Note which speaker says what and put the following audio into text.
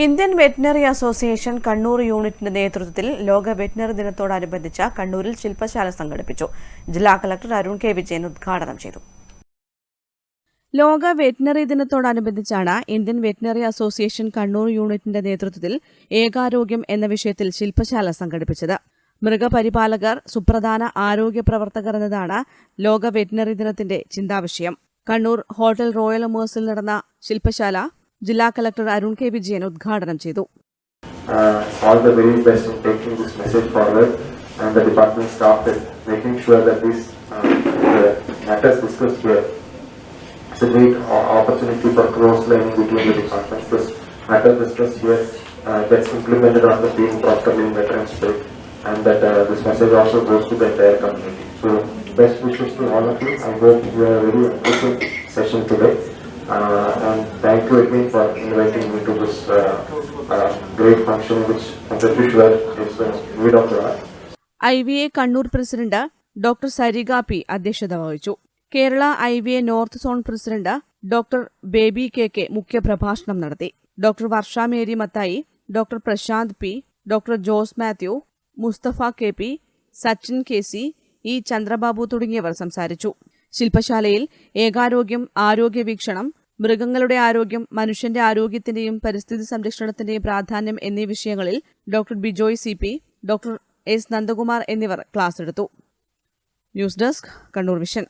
Speaker 1: Indian veterinary association Kannur യൂണിറ്റിന്റെ നേതൃത്വത്തിൽ ലോക വെറ്റിനറി ദിനത്തോടനുബന്ധിച്ച കണ്ണൂരിൽ ശില്പശാല സംഘടിപ്പിച്ചു. ജില്ലാ കളക്ടർ അരുൺ കെ വിജയൻ ഉദ്ഘാടനം ചെയ്തു. ലോക വെറ്റിനറി ദിനത്തോടനുബന്ധിച്ചാണ് ഇന്ത്യൻ വെറ്റിനറി അസോസിയേഷൻ കണ്ണൂർ യൂണിറ്റിന്റെ നേതൃത്വത്തിൽ ഏകാരോഗ്യം എന്ന വിഷയത്തിൽ ശില്പശാല സംഘടിപ്പിച്ചത്. മൃഗപരിപാലകർ സുപ്രധാന ആരോഗ്യ പ്രവർത്തകർ എന്നതാണ് ലോക വെറ്റിനറി ദിനത്തിന്റെ ചിന്താവിഷയം. കണ്ണൂർ ഹോട്ടൽ റോയൽ അമേഴ്സിൽ നടന്ന ശില്പശാല ജില്ലാ കളക്ടർ അരുൺ കെ വിജയൻ ഉദ്ഘാടനം ചെയ്തു
Speaker 2: uh, all the very best in taking this message forward and the department staff in making sure that these uh, the matters discussed here it's a great o- opportunity for cross learning between the departments. This matter discussed here uh, gets implemented on the field properly in veteran spirit and that uh, this message also goes to the entire community. So best wishes to all of you. I hope you have a very interesting session today. Uh, again for inviting me to this uh, uh, great function which I'm pretty sure is the need of the art.
Speaker 1: I V A Kannur president doctor Sarika P അധ്യക്ഷത വഹിച്ചു Kerala I V A north zone president doctor Baby K K മുഖ്യപ്രഭാഷണം നടത്തി doctor Varsha Mary Mathai doctor Prashanth P doctor Jose Mathew Musthafa K P Sachin K C E Chandrababu തുടങ്ങിയവർ സംസാരിച്ചു. ശില്പശാലയിൽ ഏകാരോഗ്യം ആരോഗ്യ വീക്ഷണം മൃഗങ്ങളുടെ ആരോഗ്യം മനുഷ്യന്റെ ആരോഗ്യത്തിന്റെയും പരിസ്ഥിതി സംരക്ഷണത്തിന്റെയും പ്രാധാന്യം എന്നീ വിഷയങ്ങളിൽ doctor Bijoy C P doctor S Nandakumar എന്നിവർ ക്ലാസ് എടുത്തു. News desk Kannur vision.